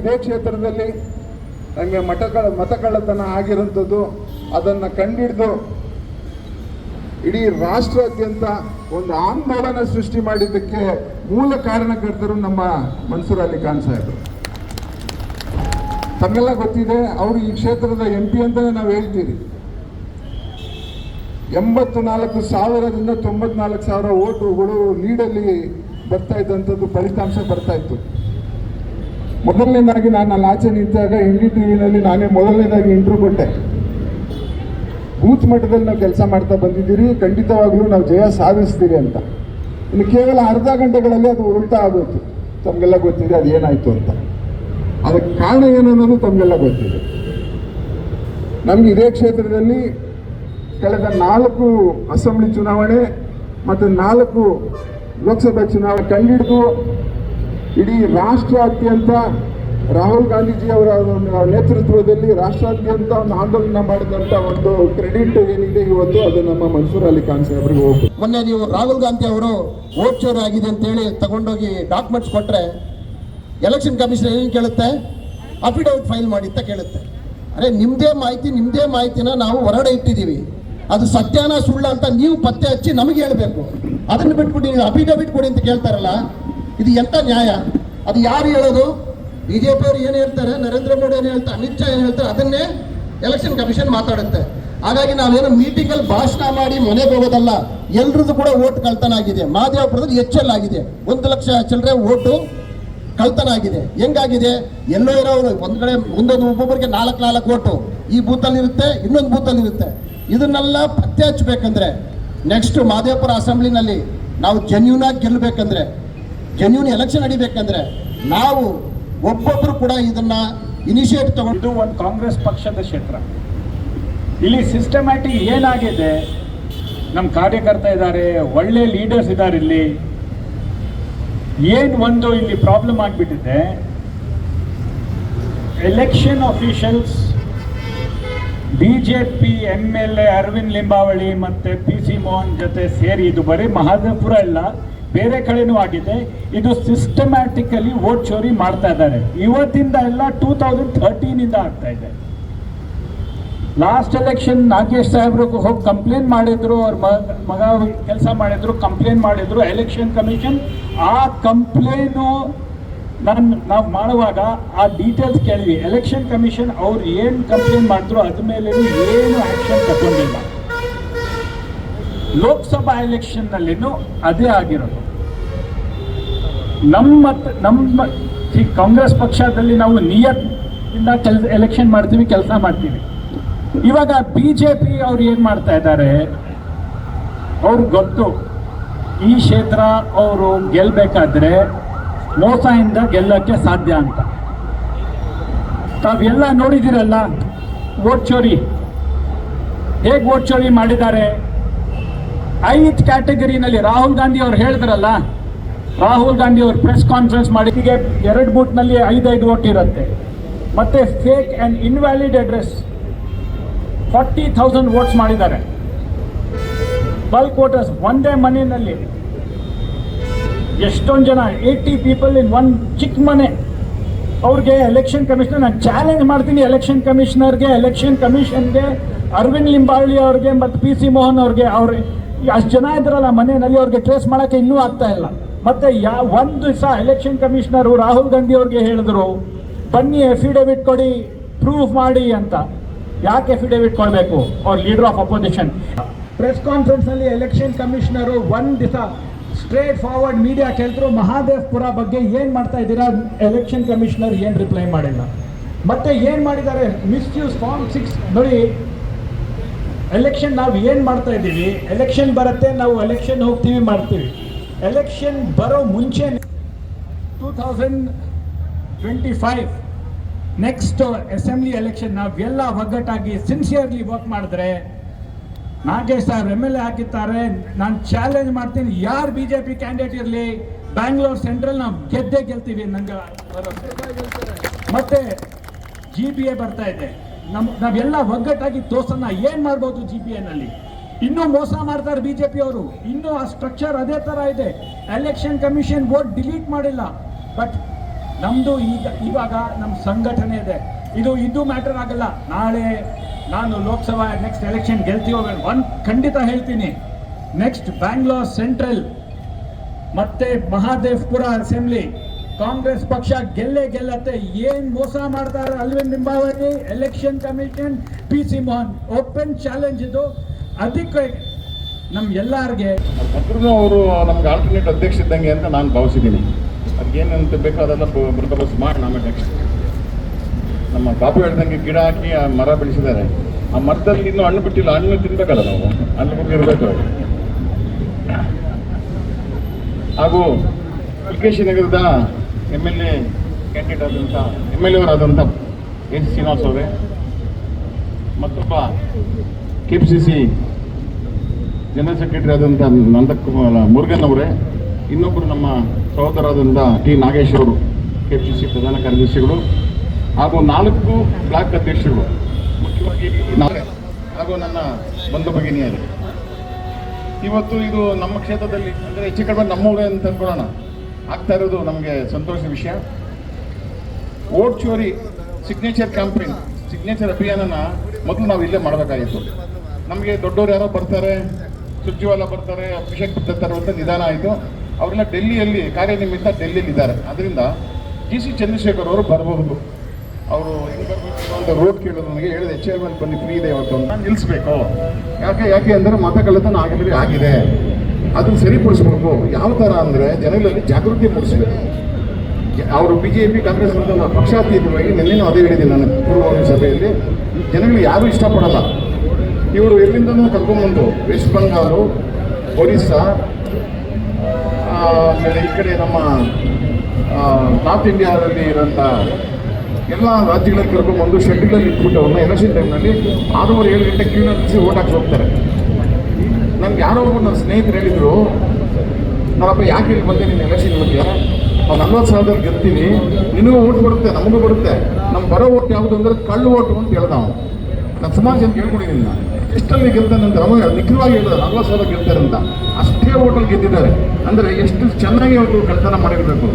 ಇದೇ ಕ್ಷೇತ್ರದಲ್ಲಿ ನನಗೆ ಮತ ಮತಕಳ್ಳತನ ಆಗಿರುವಂಥದ್ದು, ಅದನ್ನು ಕಂಡಿಡಿದು ಇಡೀ ರಾಷ್ಟ್ರಾದ್ಯಂತ ಒಂದು ಆಂದೋಲನ ಸೃಷ್ಟಿ ಮಾಡಿದ್ದಕ್ಕೆ ಮೂಲ ಕಾರಣಕರ್ತರು ನಮ್ಮ ಮನ್ಸೂರ್ ಅಲಿ ಖಾನ್ ಸಾಹೇಬರು ತಮಗೆಲ್ಲ ಗೊತ್ತಿದೆ, ಅವರು ಈ ಕ್ಷೇತ್ರದ ಎಂ ಪಿ ಅಂತಲೇ ನಾವು ಹೇಳ್ತೀರಿ ಎಂಬತ್ತು ನಾಲ್ಕು ಸಾವಿರದಿಂದ ತೊಂಬತ್ನಾಲ್ಕು ಸಾವಿರ ಓಟುಗಳು ನೀಡಲ್ಲಿ ಬರ್ತಾ ಇದ್ದಂಥದ್ದು ಫಲಿತಾಂಶ ಬರ್ತಾ ಇತ್ತು. ಮೊದಲನೇದಾಗಿ ನಾನು ಅಲ್ಲಿ ಆಚೆ ನಿಂತಾಗ ಎನ್ ಡಿ ಟಿ ವಿನಲ್ಲಿ ನಾನೇ ಮೊದಲನೇದಾಗಿ ಇಂಟ್ರ್ಯೂ ಕೊಟ್ಟೆ. ಬೂತ್ ಮಟ್ಟದಲ್ಲಿ ನಾವು ಕೆಲಸ ಮಾಡ್ತಾ ಬಂದಿದ್ದೀರಿ, ಖಂಡಿತವಾಗ್ಲೂ ನಾವು ಜಯ ಸಾಧಿಸ್ತೀರಿ ಅಂತ. ಇನ್ನು ಕೇವಲ ಅರ್ಧ ಗಂಟೆಗಳಲ್ಲಿ ಅದು ಉಲ್ಟಾ ಆಗೋಯ್ತು. ತಮಗೆಲ್ಲ ಗೊತ್ತಿದೆ ಅದು ಏನಾಯಿತು ಅಂತ. ಅದಕ್ಕೆ ಕಾರಣ ಏನು ಅನ್ನೋದು ತಮಗೆಲ್ಲ ಗೊತ್ತಿದೆ. ನಮ್ಗೆ ಇದೇ ಕ್ಷೇತ್ರದಲ್ಲಿ ಕಳೆದ ನಾಲ್ಕು ಅಸೆಂಬ್ಲಿ ಚುನಾವಣೆ ಮತ್ತು ನಾಲ್ಕು ಲೋಕಸಭಾ ಚುನಾವಣೆ ಕಂಡಿಡಿದು ಇಡೀ ರಾಷ್ಟ್ರಾದ್ಯಂತ ರಾಹುಲ್ ಗಾಂಧೀಜಿ ಅವರ ನೇತೃತ್ವದಲ್ಲಿ ರಾಷ್ಟ್ರಾದ್ಯಂತ ಒಂದು ಆಂದೋಲನ ಮಾಡಿದಂಥ ಒಂದು ಕ್ರೆಡಿಟ್ ಏನಿದೆ ಇವತ್ತು ಅದು ನಮ್ಮ ಮನ್ಸೂರ್ ಅಲಿ ಖಾನ್ ಮೊನ್ನೆ ನೀವು ರಾಹುಲ್ ಗಾಂಧಿ ಅವರು ವೋಟ್ ಆಗಿದೆ ಆಗಿದೆ ಅಂತೇಳಿ ತಗೊಂಡೋಗಿ ಡಾಕ್ಯುಮೆಂಟ್ಸ್ ಕೊಟ್ರೆ ಎಲೆಕ್ಷನ್ ಕಮಿಷನ್ ಏನು ಕೇಳುತ್ತೆ? ಅಫಿಡವಿಟ್ ಫೈಲ್ ಮಾಡಿ ಅಂತ ಕೇಳುತ್ತೆ. ಅರೆ ನಿಮ್ಮದೇ ಮಾಹಿತಿ ನಿಮ್ಮದೇ ಮಾಹಿತಿನ ನಾವು ಹೊರಗಡೆ ಇಟ್ಟಿದ್ದೀವಿ. ಅದು ಸತ್ಯಾನ ಸುಳ್ಳ ಅಂತ ನೀವು ಪತ್ತೆ ಹಚ್ಚಿ ನಮಗೆ ಹೇಳಬೇಕು. ಅದನ್ನು ಬಿಟ್ಬಿಟ್ಟು ನೀವು ಅಫಿಡವಿಟ್ ಕೊಡಿ ಅಂತ ಕೇಳ್ತಾರಲ್ಲ ಇದು ಎಂತ ನ್ಯಾಯ? ಅದು ಯಾರು ಹೇಳೋದು? ಬಿ ಜೆ ಪಿಯವರು ಏನು ಹೇಳ್ತಾರೆ? ನರೇಂದ್ರ ಮೋದಿ ಏನು ಹೇಳ್ತಾರೆ? ಅಮಿತ್ ಶಾ ಏನು ಹೇಳ್ತಾರೆ? ಅದನ್ನೇ ಎಲೆಕ್ಷನ್ ಕಮಿಷನ್ ಮಾತಾಡುತ್ತೆ. ಹಾಗಾಗಿ ನಾವೇನು ಮೀಟಿಂಗಲ್ಲಿ ಭಾಷಣ ಮಾಡಿ ಮನೆಗೆ ಹೋಗೋದಲ್ಲ, ಎಲ್ರದ್ದು ಕೂಡ ಓಟ್ ಕಳ್ತನ ಆಗಿದೆ ಮಹದೇವಪುರದ ಎಚ್ ಆಗಿದೆ. ಒಂದು ಲಕ್ಷ ಚಿಲ್ಲರೆ ಓಟು ಕಳ್ತನ ಆಗಿದೆ ಹೆಂಗಾಗಿದೆ? ಎಲ್ಲೋ ಇರೋರು ಒಂದು ಕಡೆ ಒಂದೊಂದು ಒಬ್ಬೊಬ್ಬರಿಗೆ ನಾಲ್ಕು ನಾಲ್ಕು ಓಟು ಈ ಬೂತಲ್ಲಿ ಇರುತ್ತೆ, ಇನ್ನೊಂದು ಬೂತಲ್ಲಿ ಇರುತ್ತೆ. ಇದನ್ನೆಲ್ಲ ಪತ್ತೆ ಹಚ್ಚಬೇಕಂದ್ರೆ ನೆಕ್ಸ್ಟ್ ಮಾದೇವಪುರ ಅಸೆಂಬ್ಲಿನಲ್ಲಿ ನಾವು ಜೆನ್ಯೂನ್ ಆಗಿ ಗೆಲ್ಲಬೇಕಂದ್ರೆ ಜೆನ್ಯೂನ್ ಎಲೆಕ್ಷನ್ ನಡಿಬೇಕಂದ್ರೆ ನಾವು ಒಬ್ಬೊಬ್ಬರು ಕೂಡ ಇದನ್ನ ಇನಿಷಿಯೇಟ್ ತಗೊಂಡು ಒಂದು ಕಾಂಗ್ರೆಸ್ ಪಕ್ಷದ ಕ್ಷೇತ್ರ. ಇಲ್ಲಿ ಸಿಸ್ಟಮ್ಯಾಟಿಕ್ ಏನಾಗಿದೆ? ನಮ್ಮ ಕಾರ್ಯಕರ್ತ ಇದ್ದಾರೆ, ಒಳ್ಳೆ ಲೀಡರ್ಸ್ ಇದ್ದಾರೆ ಇಲ್ಲಿ. ಏನು ಒಂದು ಇಲ್ಲಿ ಪ್ರಾಬ್ಲಮ್ ಆಗಿಬಿಟ್ಟಿದೆ? Election officials B J P M L A Arvind Limbavali ಮತ್ತು ಪಿ ಸಿ ಮೋಹನ್ ಜೊತೆ ಸೇರಿ, ಇದು ಬರೀ ಮಹಾದೇವಪುರ ಇಲ್ಲ ಬೇರೆ ಕಡೆನೂ ಆಗಿದೆ. ಇದು ಸಿಸ್ಟಮ್ಯಾಟಿಕಲಿ ವೋಟ್ ಚೋರಿ ಮಾಡ್ತಾ ಇದ್ದಾರೆ. ಇವತ್ತಿಂದ ಎಲ್ಲ ಟೂ ತೌಸಂಡ್ ಥರ್ಟೀನಿಂದ ಆಗ್ತಾ ಇದೆ. ಲಾಸ್ಟ್ ಎಲೆಕ್ಷನ್ ನಾಗೇಶ್ ಸಾಹೇಬ್ರು ಹೋಗಿ ಕಂಪ್ಲೇಂಟ್ ಮಾಡಿದ್ರು, ಅವ್ರ ಮಗ ಕೆಲಸ ಮಾಡಿದ್ರು ಕಂಪ್ಲೇಂಟ್ ಮಾಡಿದ್ರು ಎಲೆಕ್ಷನ್ ಕಮಿಷನ್ ಆ ಕಂಪ್ಲೇನು ನಾನು, ನಾವು ಮಾಡುವಾಗ ಆ ಡೀಟೇಲ್ಸ್ ಕೇಳಿವಿ ಎಲೆಕ್ಷನ್ ಕಮಿಷನ್ ಅವ್ರು ಏನು ಕಂಪ್ಲೇಂಟ್ ಮಾಡಿದ್ರು ಅದ್ರ ಮೇಲೆ ಏನು ಆ್ಯಕ್ಷನ್ ತಗೊಂಡಿಲ್ಲ. ಲೋಕಸಭಾ ಎಲೆಕ್ಷನ್ನಲ್ಲಿನೂ ಅದೇ ಆಗಿರೋದು. ನಮ್ಮ ನಮ್ಮ ಈ ಕಾಂಗ್ರೆಸ್ ಪಕ್ಷದಲ್ಲಿ ನಾವು ನಿಯತ್ತಿಂದ ಕೆಲ್, ಎಲೆಕ್ಷನ್ ಮಾಡ್ತೀವಿ, ಕೆಲಸ ಮಾಡ್ತೀವಿ. ಇವಾಗ ಬಿ ಜೆ ಪಿ ಅವ್ರು ಏನು ಮಾಡ್ತಾ ಇದ್ದಾರೆ? ಅವ್ರಿಗೆ ಗೊತ್ತು. ಈ ಕ್ಷೇತ್ರ ಅವರು ಗೆಲ್ಲಬೇಕಾದ್ರೆ ಮೋಸದಿಂದ ಗೆಲ್ಲಕ್ಕೆ ಸಾಧ್ಯ ಅಂತ. ತಾವೆಲ್ಲ ನೋಡಿದಿರಲ್ಲ ಓಟ್ ಚೋರಿ. ಹೇಗೆ ಓಟ್ ಚೋರಿ ಮಾಡಿದ್ದಾರೆ? ಐದು ಕ್ಯಾಟಗರಿನಲ್ಲಿ ರಾಹುಲ್ ಗಾಂಧಿ ಅವ್ರು ಹೇಳಿದ್ರಲ್ಲ, ರಾಹುಲ್ ಗಾಂಧಿ ಅವರು ಪ್ರೆಸ್ ಕಾನ್ಫರೆನ್ಸ್ ಮಾಡಿ, ಹೀಗೆ ಎರಡು ಬೂಟ್ನಲ್ಲಿ ಐದೈದು ವೋಟ್ ಇರುತ್ತೆ. ಮತ್ತೆ fake and invalid address forty thousand votes ಮಾಡಿದ್ದಾರೆ. ಬಲ್ಕ್ ವೋಟರ್ಸ್ ಒಂದೇ ಮನೆಯಲ್ಲಿ, ಎಷ್ಟೊಂದು ಜನ ಏಯ್ಟಿ ಪೀಪಲ್ ಇನ್ ಒನ್ ಚಿಕ್ಕ ಮನೆ. ಅವ್ರಿಗೆ ಎಲೆಕ್ಷನ್ ಕಮಿಷನರ್ ನಾನು ಚಾಲೆಂಜ್ ಮಾಡ್ತೀನಿ ಎಲೆಕ್ಷನ್ ಕಮಿಷನರ್ಗೆ ಎಲೆಕ್ಷನ್ ಕಮಿಷನ್ಗೆ ಅರವಿಂದ್ ಲಿಂಬಾವಳಿ ಅವ್ರಿಗೆ, ಮತ್ತು ಪಿ ಸಿ ಮೋಹನ್ ಅವ್ರಿಗೆ, ಅವ್ರ ಅಷ್ಟು ಜನ ಇದ್ರಲ್ಲ, ಮನೆಯಲ್ಲಿ ಅವ್ರಿಗೆ ಟ್ರೇಸ್ ಮಾಡೋಕ್ಕೆ ಇನ್ನೂ ಆಗ್ತಾ ಇಲ್ಲ. ಮತ್ತೆ ಯಾ, ಒಂದು ದಿವಸ ಎಲೆಕ್ಷನ್ ಕಮಿಷನರು ರಾಹುಲ್ ಗಾಂಧಿ ಅವ್ರಿಗೆ ಹೇಳಿದ್ರು, ಬನ್ನಿ ಎಫಿಡೇವಿಟ್ ಕೊಡಿ ಪ್ರೂಫ್ ಮಾಡಿ ಅಂತ. ಯಾಕೆ ಎಫಿಡೇವಿಟ್ ಕೊಡಬೇಕು? ಅವ್ರ leader of opposition press conference ಅಲ್ಲಿ ಎಲೆಕ್ಷನ್ ಕಮಿಷನರು ಒಂದು ದಿವಸ ಸ್ಟ್ರೇಟ್ ಫಾರ್ವರ್ಡ್ ಮೀಡಿಯಾ ಕೇಳಿದ್ರು ಮಹಾದೇವ್ಪುರ ಬಗ್ಗೆ ಏನ್ ಮಾಡ್ತಾ ಇದ್ದೀರಾ? ಎಲೆಕ್ಷನ್ ಕಮಿಷನರ್ ಏನ್ ರಿಪ್ಲೈ ಮಾಡಿಲ್ಲ. ಮತ್ತೆ ಏನ್ ಮಾಡಿದ್ದಾರೆ? ಮಿಸ್ಯೂಸ್ ಫಾರ್ಮ್ ಸಿಕ್ಸ್ ನೋಡಿ ಎಲೆಕ್ಷನ್ ನಾವು ಏನು ಮಾಡ್ತಾ ಇದ್ದೀವಿ? ಎಲೆಕ್ಷನ್ ಬರುತ್ತೆ, ನಾವು ಎಲೆಕ್ಷನ್ ಹೋಗ್ತೀವಿ, ಮಾಡ್ತೀವಿ. ಎಲೆಕ್ಷನ್ ಬರೋ ಮುಂಚೆ two thousand twenty five next assembly election ನಾವೆಲ್ಲ ಒಗ್ಗಟ್ಟಾಗಿ ಸಿನ್ಸಿಯರ್ಲಿ ವರ್ಕ್ ಮಾಡಿದ್ರೆ, ನಾಗೇಶ್ ಸಾಹೇಬ್ ಎಂ ಎಲ್ ಎ ಹಾಕಿದ್ದಾರೆ ನಾನು ಚಾಲೆಂಜ್ ಮಾಡ್ತೀನಿ, ಯಾರು ಬಿ ಜೆ ಪಿ ಕ್ಯಾಂಡಿಡೇಟ್ ಇರಲಿ ಬ್ಯಾಂಗ್ಳೂರ್ ಸೆಂಟ್ರಲ್ ನಾವು ಗೆದ್ದೇ ಗೆಲ್ತೀವಿ ನಂಗೆ ಮತ್ತೆ ಜಿ ಬಿ ಎ ಬರ್ತಾ ಇದೆ. ನಮ್ ನಾವೆಲ್ಲ ಒಗ್ಗಟ್ಟಾಗಿ ತೋರ್ಸೋಣ ಏನು ಮಾಡ್ಬೋದು ಜಿ ಪಿ ಎನಲ್ಲಿ ಇನ್ನೂ ಮೋಸ ಮಾಡ್ತಾರೆ ಬಿಜೆಪಿ ಅವರು. ಇನ್ನೂ ಆ ಸ್ಟ್ರಕ್ಚರ್ ಅದೇ ತರ ಇದೆ. ಎಲೆಕ್ಷನ್ ಕಮಿಷನ್ ವೋಟ್ ಡಿಲೀಟ್ ಮಾಡಿಲ್ಲ. ಬಟ್ ನಮ್ಮದು ಈಗ, ಇವಾಗ ನಮ್ಮ ಸಂಘಟನೆ ಇದೆ. ಇದು ಇದು ಮ್ಯಾಟರ್ ಆಗಲ್ಲ. ನಾಳೆ ನಾನು ಲೋಕಸಭಾ ನೆಕ್ಸ್ಟ್ ಎಲೆಕ್ಷನ್ ಗೆಲ್ತೀವೋ ಒಂದು ಖಂಡಿತ ಹೇಳ್ತೀನಿ. ನೆಕ್ಸ್ಟ್ ಬ್ಯಾಂಗ್ಲೋರ್ ಸೆಂಟ್ರಲ್ ಮತ್ತೆ ಮಹಾದೇವ್ಪುರ ಅಸೆಂಬ್ಲಿ ಕಾಂಗ್ರೆಸ್ ಪಕ್ಷ ಗೆಲ್ಲೇ ಗೆಲ್ಲತ್ತೆ. ಏನ್ ಮೋಸ ಮಾಡ್ತಾರೆ Arvind Limbavali? Election commission P C Mohan open challenge ಇದು. ಅದಕ್ಕೆ ನಮ್ ಎಲ್ಲಾರ್ಗೆ ಅವರು ನಮ್ಗೆ ಆಲ್ಟರ್ನೇಟ್ ಅಧ್ಯಕ್ಷ ಇದ್ದಂಗೆ ಅಂತ ನಾನು ಭಾವಿಸಿದ್ದೀನಿ. ಅದಕ್ಕೇನಂತ ಬೇಕೋ ಅದೆಲ್ಲ ಬಂದೋಬಸ್ತ್ ಮಾಡಿ ನಮ್ಮ ಅಧ್ಯಕ್ಷ ನಮ್ಮ ಬಾಬು ಹೇಳ್ದಂಗೆ ಗಿಡ ಹಾಕಿ ಆ ಮರ ಬೆಳೆಸಿದ್ದಾರೆ. ಆ ಮರದಲ್ಲಿ ಇನ್ನೂ ಹಣ್ಣು ಬಿಟ್ಟಿಲ್ಲ, ಹಣ್ಣು ತಿನ್ಬೇಕಲ್ಲ ನಾವು. ಹಣ್ಣು ಬಿಟ್ಟಿರ್ಬೇಕು ಹಾಗೂ ಪುಲ್ಕೇಶಿ ನಗರದ ಎಂ ಎಲ್ ಎ ಕ್ಯಾಂಡಿಡೇಟ್ ಆದಂಥ ಎಂ ಎಲ್ ಎ ಅವರಾದಂಥ ಎಸ್ ಶ್ರೀನಿವಾಸ್ ಅವರೇ, ಮತ್ತೊಬ್ಬ K P C C general secretary ಆದಂಥ ನಂದಕುಮಾರ್ ಮುರುಗನ್ ಅವರೇ ಇನ್ನೊಬ್ಬರು ನಮ್ಮ ಸಹೋದರಾದಂಥ ಟಿ ನಾಗೇಶ್ ಅವರು ಕೆ ಪಿ ಸಿ ಸಿ ಪ್ರಧಾನ ಕಾರ್ಯದರ್ಶಿಗಳು, ಹಾಗೂ ನಾಲ್ಕು ಬ್ಲಾಕ್ ಅಧ್ಯಕ್ಷರು ಮುಖ್ಯವಾಗಿ ಹಾಗೂ ನನ್ನ ಬಂಧು ಭಗಿನಿಯರು. ಇವತ್ತು ಇದು ನಮ್ಮ ಕ್ಷೇತ್ರದಲ್ಲಿ, ಅಂದರೆ ಹೆಚ್ಚು ಕಡಿಮೆ ನಮ್ಮೂರೇ ಅಂತ ಅನ್ಕೊಳ್ಳೋಣ ಆಗ್ತಾ ಇರೋದು ನಮಗೆ ಸಂತೋಷದ ವಿಷಯ. ಓಟ್ ಚೋರಿ ಸಿಗ್ನೇಚರ್ ಕ್ಯಾಂಪೇನ್ ಸಿಗ್ನೇಚರ್ ಅಭಿಯಾನನ ಮೊದಲು ನಾವು ಇಲ್ಲೇ ಮಾಡಬೇಕಾಗಿತ್ತು. ನಮಗೆ ದೊಡ್ಡವರು ಯಾರೋ ಬರ್ತಾರೆ, ಸುರ್ಜಿವಾಲ ಬರ್ತಾರೆ, ಅಭಿಷೇಕ್ ಬರ್ತಾರೆ ಅಂತ ನಿಧಾನ ಆಯಿತು. ಅವರೆಲ್ಲ ಡೆಲ್ಲಿಯಲ್ಲಿ ಕಾರ್ಯನಿಮಿತ್ತ ಡೆಲ್ಲಿಯಲ್ಲಿ ಇದ್ದಾರೆ. ಅದರಿಂದ ಜಿ ಸಿ ಚಂದ್ರಶೇಖರ್ ಅವರು ಬರಬಹುದು. ಅವರು ಅಂತ ರೋಡ್ ಕೇಳೋದು ನನಗೆ ಹೇಳಿದೆ. ಮೇಲೆ ಬನ್ನಿ ಫ್ರೀ ಇದೆ ಇವತ್ತು ಅಂತ. ನಿಲ್ಲಿಸ್ಬೇಕು ಯಾಕೆ ಯಾಕೆ ಅಂದರೆ ಮತ ಕಳ್ಳತನ ಆಗಿದೆ. ಅದನ್ನು ಸರಿಪಡಿಸ್ಬೇಕು. ಯಾವ ಥರ ಅಂದರೆ ಜನಗಳಲ್ಲಿ ಜಾಗೃತಿ ಮೂಡಿಸಬೇಕು. ಅವರು ಬಿ ಜೆ ಪಿ ಕಾಂಗ್ರೆಸ್ ಅಂತ ಪಕ್ಷಾತೀತವಾಗಿ ನಿನ್ನೆನೂ ಅದೇ ಹೇಳಿದೆ ನಾನು ಪೂರ್ವ ಸಭೆಯಲ್ಲಿ. ಜನಗಳು ಯಾರೂ ಇಷ್ಟಪಡಲ್ಲ. ಇವರು ಎಲ್ಲಿಂದನೂ ಕರ್ಕೊಂಬಂದು ವೆಸ್ಟ್ ಬಂಗಾಲು, ಒರಿಸ್ಸಾ ಆಮೇಲೆ ಈ ಕಡೆ ನಮ್ಮ ನಾರ್ತ್ ಇಂಡಿಯಾದಲ್ಲಿ ಇರೋಂಥ ಎಲ್ಲ ರಾಜ್ಯಗಳಲ್ಲಿ ಕರ್ಕೊಂಡ್ಬಂದು ಶೆಡ್ಯೂಲಲ್ಲಿ ಇಟ್ಬಿಟ್ಟು ಅವ್ರನ್ನ ಎಲೆಕ್ಷನ್ ಟೈಮ್ನಲ್ಲಿ ಆರೂವರೆ, ಏಳು ಗಂಟೆ ಕ್ಯೂ ನಿಲ್ಲಿಸಿ ಓಟ್ ಹಾಕಿ ಹೋಗ್ತಾರೆ. ನನ್ಗೆ ಯಾರೋ ಒಬ್ಬರು ನನ್ನ ಸ್ನೇಹಿತರು ಹೇಳಿದರು ನಾನಪ್ಪ ಯಾಕೆ ಇಲ್ಲಿ ಬಂದೆ ನೀನು ಎಲೆಕ್ಷನ್ ಬಗ್ಗೆ ನಾವು ನಲ್ವತ್ತು ಸಾವಿರದಲ್ಲಿ ಗೆಲ್ತೀವಿ ನಿನಗೂ ಓಟ್ ಬರುತ್ತೆ, ನಮಗೂ ಬರುತ್ತೆ. ನಮ್ಮ ಬರೋ ಓಟ್ ಯಾವುದು ಅಂದ್ರೆ ಕಳ್ಳು ಓಟು ಅಂತ ಹೇಳ್ದ ಅವನು. ನಾನು ಸುಮಾರು ಜನ ಕೇಳ್ಕೊಂಡಿದ್ದೀನಿ ನಾನು ಎಷ್ಟಲ್ಲಿ ಅಂತ ಅವಾಗ ನಿಖರವಾಗಿ ಹೇಳಿದ, ನಲ್ವತ್ತು ಸಾವಿರ ಗೆಲ್ತಾರೆ ಅಂತ. ಅಷ್ಟೇ ಓಟಲ್ಲಿ ಗೆದ್ದಿದ್ದಾರೆ. ಅಂದರೆ ಎಷ್ಟು ಚೆನ್ನಾಗಿ ಅವರು ಕಳ್ತನ ಮಾಡಿರಬೇಕು.